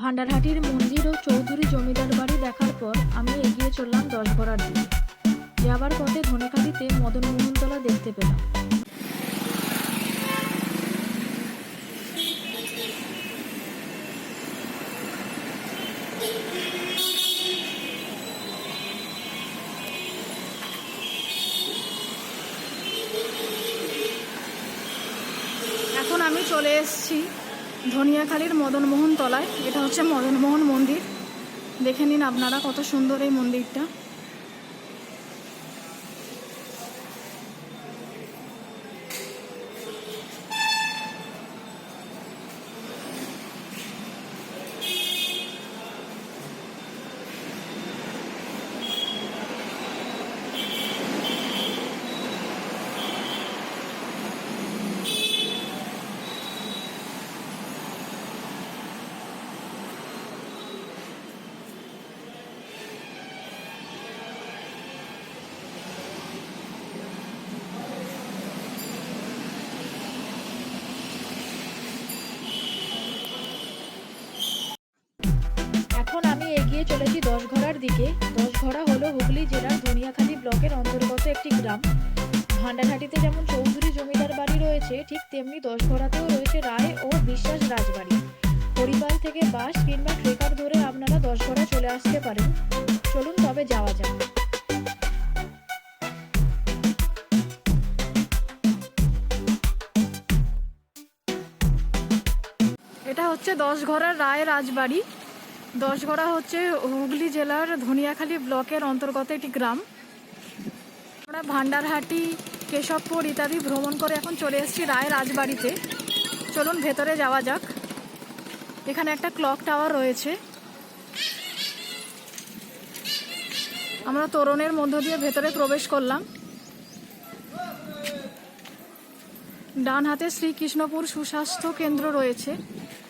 ভান্ডারহাটির মন্দির ও চৌধুরী জমিদার বাড়ি দেখার পর আমি এগিয়ে চললাম দশঘরার দিকে। যাবার পথে ধনেখালিতে মদন মোহনতলা দেখতে পেলাম। এখন আমি চলে এসেছি ধনিয়াখালীর মদনমোহন তলায় এটা হচ্ছে মদনমোহন মন্দির। দেখে নিন আপনারা কত সুন্দর এই মন্দিরটা। দশঘরার দিকে। দশঘরা হলো হুগলি জেলার ধনিয়াখালী ব্লকের অন্তর্গত একটি গ্রাম। ভান্ডারহাটিতে যেমন চৌধুরী জমিদার বাড়ি রয়েছে, ঠিক তেমনি দশঘরাতেও রয়েছে রায় ও বিশ্বাস রাজবাড়ি। পরিবার থেকে বাস কিংবা ট্রেকার ধরে আপনারা দশঘরা চলে আসতে পারেন। চলুন তবে যাওয়া যাক। এটা হচ্ছে দশঘরার রায় রাজবাড়ি। দশগড়া হচ্ছে হুগলি জেলার ধনিয়াখালী ব্লকের অন্তর্গত একটি গ্রাম। আমরা ভান্ডারহাটি কেশবপুর ইত্যাদি ভ্রমণ করে এখন চলে এসেছি রায় রাজবাড়িতে। চলুন ভেতরে যাওয়া যাক। এখানে একটা ক্লক টাওয়ার রয়েছে। আমরা তোরণের মধ্য দিয়ে ভেতরে প্রবেশ করলাম। ডান হাতে শ্রীকৃষ্ণপুর সুস্বাস্থ্য কেন্দ্র রয়েছে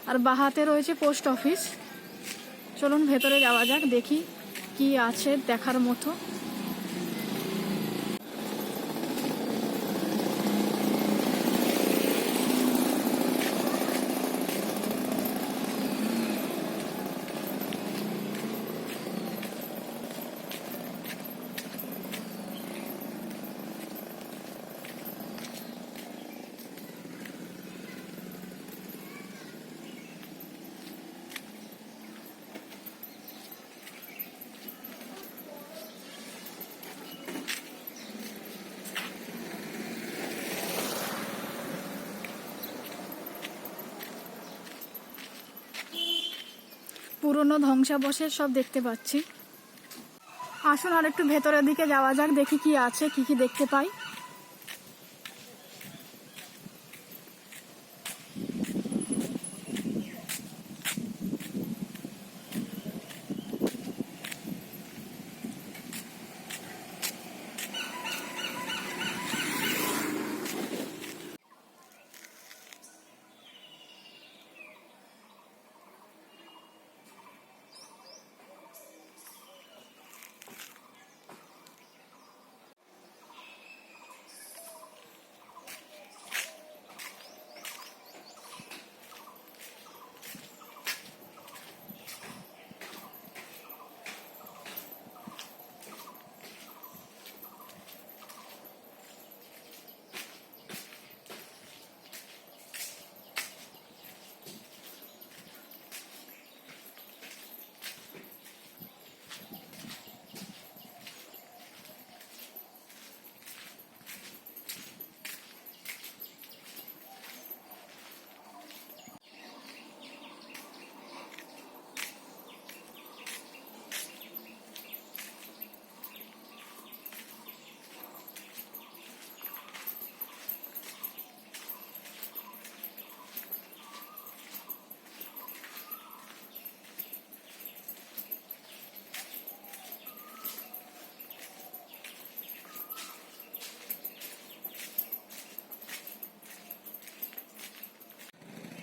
আর বাঁ হাতে রয়েছে পোস্ট অফিস। চলুন ভেতরে যাওয়া যাক দেখি কি আছে দেখার মতো। পুরনো ধ্বংসাবশেষ সব দেখতে পাচ্ছি। আসুন আর একটু ভেতরের দিকে যাওয়া যাক, দেখি কি আছে, কি কি দেখতে পাই।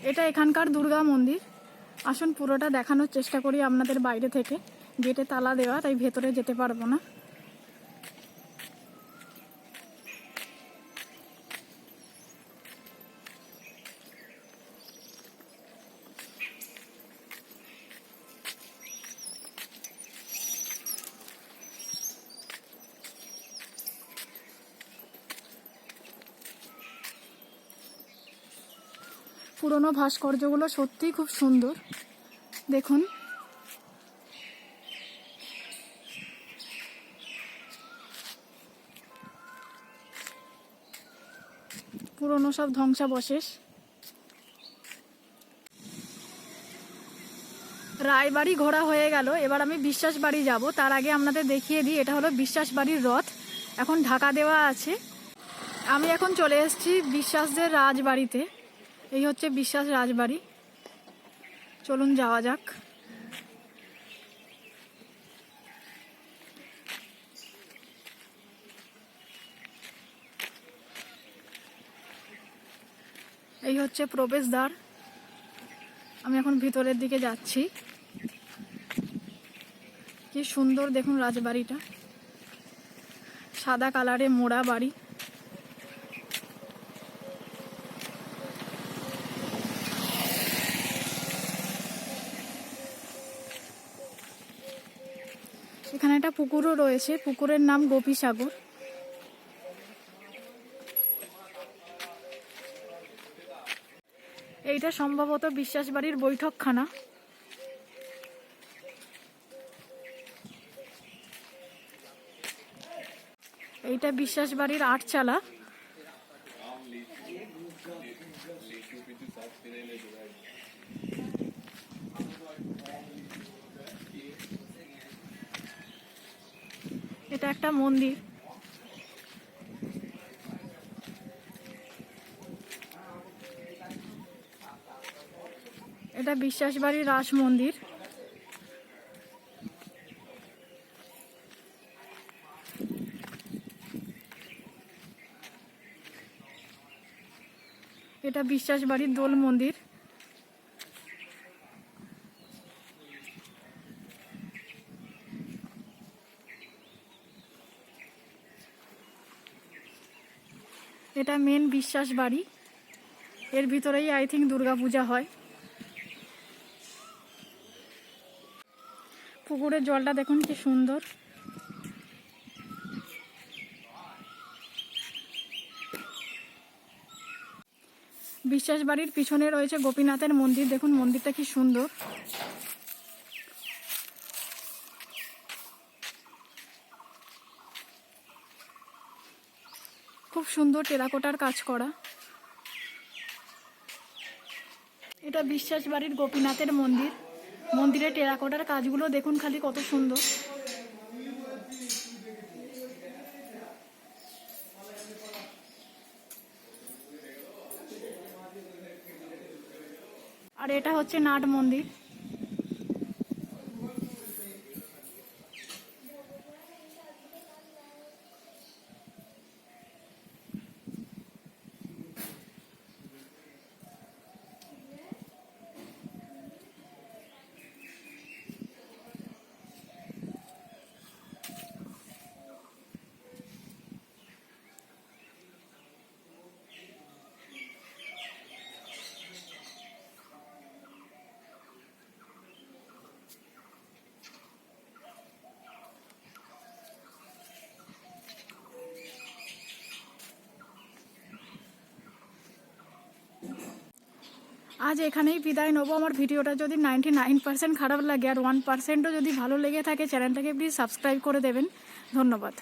এটা এখানকার দুর্গা মন্দির। আসুন পুরোটা দেখানোর চেষ্টা করি আপনাদের বাইরে থেকে। গেটে তালা দেওয়া, তাই ভেতরে যেতে পারব না। পুরনো ভাস্কর্যগুলো সত্যিই খুব সুন্দর। দেখুন। পুরনো সব ধ্বংসাবশেষ। রায়বাড়ি ঘোরা হয়ে গেল। এবার আমি বিশ্বাস বাড়ি যাব। তার আগে আপনাদের দেখিয়ে দিই, এটা হলো বিশ্বাস বাড়ির রথ। এখন ঢাকা দেওয়া আছে। আমি এখন চলে এসেছি বিশ্বাসদের রাজবাড়িতে। এই হচ্ছে বিশ্বাস রাজবাড়ি। চলুন যাওয়া যাক। এই হচ্ছে প্রবেশদ্বার। আমি এখন ভিতরের দিকে যাচ্ছি। কি সুন্দর দেখুন রাজবাড়িটা। সাদা কালারে মোড়া বাড়ি। এখানে একটা পুকুরও রয়েছে। পুকুরের নাম গোপী সাগর। এইটা সম্ভবত বিশ্বাস বাড়ির বৈঠকখানা। এইটা বিশ্বাস বাড়ির আটচালা। এটা একটা মন্দির। এটা বিশ্বাস বাড়ির রাস মন্দির। এটা বিশ্বাস বাড়ির দোল মন্দির। এটা মেন বিশ্বাস বাড়ি। এর ভিতরেই আই থিঙ্ক দুর্গাপূজা হয়। পুকুরের জলটা দেখুন কি সুন্দর। বিশ্বাস বাড়ির পিছনে রয়েছে গোপীনাথের মন্দির। দেখুন মন্দিরটা কি সুন্দর। সুন্দর টেরাকোটার কাজ করা। এটা বিশ্বাস বাড়ির গোপীনাথের মন্দির। মন্দিরের টেরাকোটার কাজগুলো দেখুন খালি কত সুন্দর। আর এটা হচ্ছে নাট মন্দির। আজ এখানেই বিদায় নেব। আমার ভিডিওটা যদি নাইনটি নাইন পার্সেন্ট খারাপ লাগে আর ওয়ান পার্সেন্টও যদি ভালো লেগে থাকে চ্যানেলটাকে প্লিজ সাবস্ক্রাইব করে দেবেন। ধন্যবাদ।